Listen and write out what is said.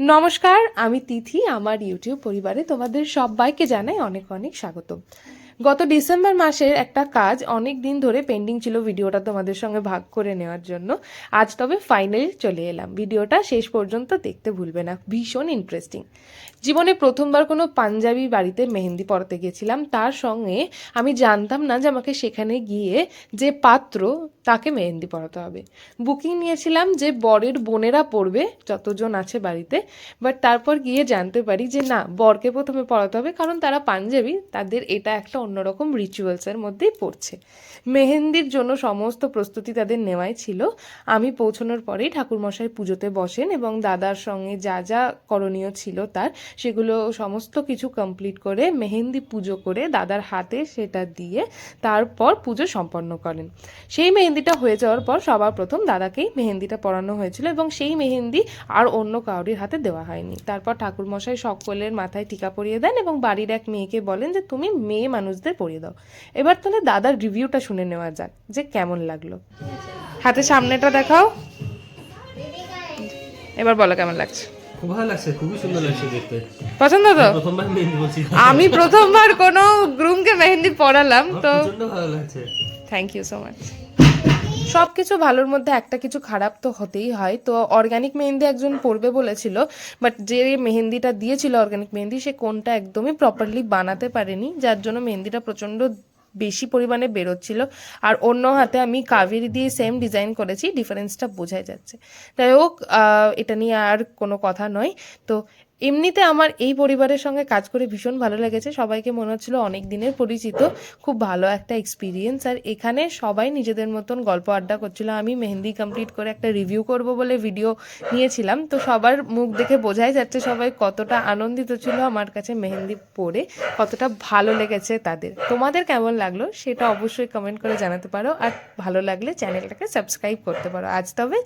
নমস্কার, আমি তিথি, আমার ইউটিউব পরিবারে তোমাদের সবাইকে জানাই অনেক অনেক স্বাগত। গত ডিসেম্বর মাসের একটা কাজ অনেক দিন ধরে পেন্ডিং ছিল ভিডিওটা তোমাদের সঙ্গে ভাগ করে নেওয়ার জন্য। আজ তবে ফাইনালি চলে এলাম। ভিডিওটা শেষ পর্যন্ত দেখতে ভুলবে না। ভীষণ ইন্টারেস্টিং জীবনে প্রথমবার কোনো পাঞ্জাবি বাড়িতে মেহেন্দি পড়াতে গেছিলাম। তার সঙ্গে আমি জানতাম না যে আমাকে সেখানে গিয়ে যে পাত্র তাকে মেহেন্দি পড়াতে হবে। বুকিং নিয়েছিলাম যে বরের বোনেরা পড়বে যতজন আছে বাড়িতে বাট তারপর গিয়ে জানতে পারি যে না, বরকে প্রথমে পড়াতে হবে কারণ তারা পাঞ্জাবি, তাদের এটা একটা অন্যরকম রিচুয়ালসের মধ্যেই পড়ছে। মেহেন্দির জন্য সমস্ত প্রস্তুতি তাদের নেওয়াই ছিল। আমি পৌঁছানোর পরেই ঠাকুরমশাই পুজোতে বসেন এবং দাদার সঙ্গে যা যা করণীয় ছিল তার, সেগুলো সমস্ত কিছু কমপ্লিট করে মেহেন্দি পুজো করে দাদার হাতে সেটা দিয়ে তারপর পুজো সম্পন্ন করেন। সেই মেহেন্দিটা হয়ে যাওয়ার পর সবার প্রথম দাদাকেই মেহেন্দিটা পরানো হয়েছিল এবং সেই মেহেন্দি আর অন্য কাউরির হাতে দেওয়া হয়নি। তারপর ঠাকুরমশাই সকলের মাথায় টিকা পরিয়ে দেন এবং বাড়ির এক মেয়েকে বলেন যে তুমি মেয়ে মানুষদের পরিয়ে দাও। এবার তাহলে দাদার রিভিউটা শুনে নেওয়া যাক যে কেমন লাগল। হাতে সামনেটা দেখাও। এবার বলো কেমন লাগছে? খুব ভালো লাগছে খুবই সুন্দর লাগছে দেখতে। পছন্দ তো? প্রথমবার মেহেন্দি বলছি আমি প্রথমবার কোনো গ্রুমকে মেহেন্দি পরালাম তো প্রচণ্ড ভালো লাগছে। থ্যাংক ইউ সো মাচ সব কিছু ভালোর মধ্যে একটা কিছু খারাপ তো হতেই হয়। তো অর্গানিক মেহেন্দি একজন পরবে বলেছিল বাট যে মেহেন্দিটা দিয়েছিল অর্গানিক মেহেন্দি, সে কোনটা একদমই প্রপারলি বানাতে পারেনি, যার জন্য মেহেন্দিটা প্রচণ্ড বেশি পরিমাণে বেরোচ্ছিল। আর অন্য হাতে আমি কাবেরি দিয়ে সেম ডিজাইন করেছি ডিফারেন্সটা বোঝাই যাচ্ছে। যাই হোক এটা নিয়ে আর কোনো কথা নয়। তো এমনিতে আমার এই পরিবারের সঙ্গে কাজ করে ভীষণ ভালো লেগেছে। সবাইকে মনে হচ্ছিল অনেক দিনের পরিচিত, খুব ভালো একটা এক্সপিরিয়েন্স আর এখানে সবাই নিজেদের মতন গল্প আড্ডা করছিল। আমি মেহেন্দি কমপ্লিট করে একটা রিভিউ করব বলে ভিডিও নিয়েছিলাম। তো সবার মুখ দেখে বোঝাই যাচ্ছে সবাই কতটা আনন্দিত ছিল আমার কাছে মেহেন্দি পরে, কতটা ভালো লেগেছে তাদের। তোমাদের কেমন লাগল সেটা অবশ্যই কমেন্ট করে জানাতে পারো। আর ভালো লাগলে চ্যানেলটাকে সাবস্ক্রাইব করতে পারো। আজ তবে